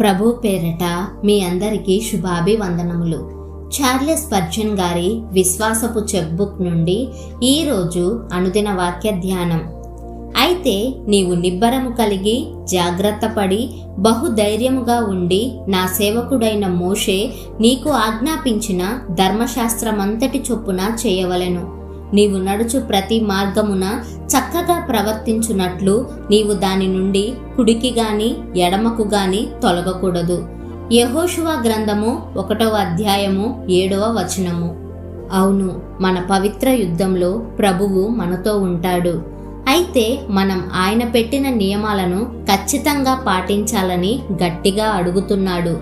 ప్రభు పేరట మీ అందరికీ శుభాభివందనములు. చార్లెస్ పర్జన్ గారి విశ్వాసపు చెక్బుక్ నుండి ఈరోజు అనుదిన వాక్య ధ్యానం. అయితే నీవు నిబ్బరము కలిగి జాగ్రత్త పడి బహుధైర్యముగా ఉండి నా సేవకుడైన మోషే నీకు ఆజ్ఞాపించిన ధర్మశాస్త్రమంతటి చొప్పున చేయవలెను. నీవు నడుచు ప్రతి మార్గమున చక్కగా ప్రవర్తించున్నట్లు నీవు దాని నుండి కుడికి గాని ఎడమకు గాని తొలగకూడదు. యహోషువ గ్రంథము ఒకటవ అధ్యాయము ఏడవ వచనము. అవును మన పవిత్ర యుద్ధంలో ప్రభువు మనతో ఉంటాడు. అయితే మనం ఆయన పెట్టిన నియమాలను ఖచ్చితంగా పాటించాలని గట్టిగా అడుగుతున్నాడు.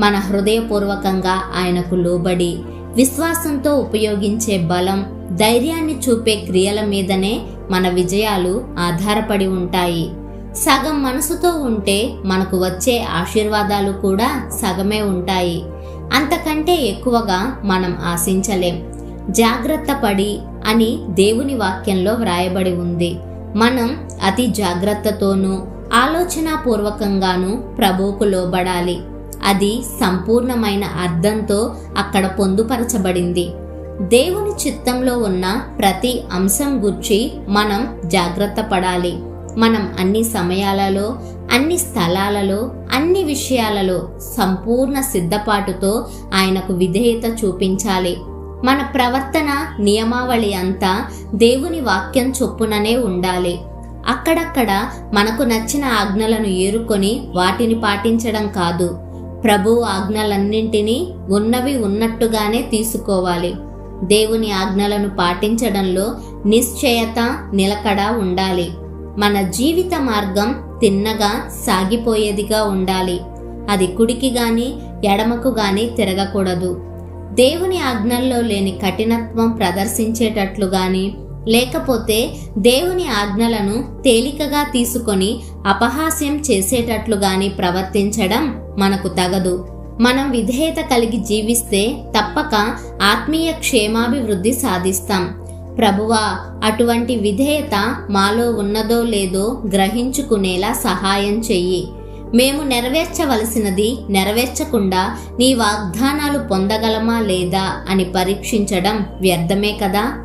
మన హృదయపూర్వకంగా ఆయనకు లోబడి విశ్వాసంతో ఉపయోగించే బలం ధైర్యాన్ని చూపే క్రియల మీదనే మన విజయాలు ఆధారపడి ఉంటాయి. సగం మనసుతో ఉంటే మనకు వచ్చే ఆశీర్వాదాలు కూడా సగమే ఉంటాయి. అంతకంటే ఎక్కువగా మనం ఆశించలేం. జాగ్రత్త పడి అని దేవుని వాక్యంలో వ్రాయబడి ఉంది. మనం అతి జాగ్రత్తతోనూ ఆలోచనాపూర్వకంగానూ ప్రభువుకు లోబడాలి. అది సంపూర్ణమైన అర్థంతో అక్కడ పొందుపరచబడింది. దేవుని చిత్తంలో ఉన్న ప్రతి అంశం గుర్చి మనం జాగ్రత్త పడాలి. మనం అన్ని సమయాలలో అన్ని స్థలాలలో అన్ని విషయాలలో సంపూర్ణ సిద్ధపాటుతో ఆయనకు విధేయత చూపించాలి. మన ప్రవర్తన నియమావళి అంతా దేవుని వాక్యం చొప్పుననే ఉండాలి. అక్కడక్కడ మనకు నచ్చిన ఆజ్ఞలను ఏరుకొని వాటిని పాటించడం కాదు. ప్రభు ఆజ్ఞలన్నింటినీ ఉన్నవి ఉన్నట్టుగానే తీసుకోవాలి. దేవుని ఆజ్ఞలను పాటించడంలో నిశ్చయత నిలకడ ఉండాలి. మన జీవిత మార్గం తిన్నగా సాగిపోయేదిగా ఉండాలి. అది కుడికి గాని ఎడమకు గాని తిరగకూడదు. దేవుని ఆజ్ఞల్లో లేని కఠినత్వం ప్రదర్శించేటట్లు గాని లేకపోతే దేవుని ఆజ్ఞలను తేలికగా తీసుకొని అపహాస్యం చేసేటట్లుగాని ప్రవర్తించడం మనకు తగదు. మనం విధేయత కలిగి జీవిస్తే తప్పక ఆత్మీయ క్షేమాభివృద్ధి సాధిస్తాం. ప్రభువా అటువంటి విధేయత మాలో ఉన్నదో లేదో గ్రహించుకునేలా సహాయం చెయ్యి. మేము నెరవేర్చవలసినది నెరవేర్చకుండా నీ వాగ్దానాలు పొందగలమా లేదా అని పరీక్షించడం వ్యర్థమే కదా?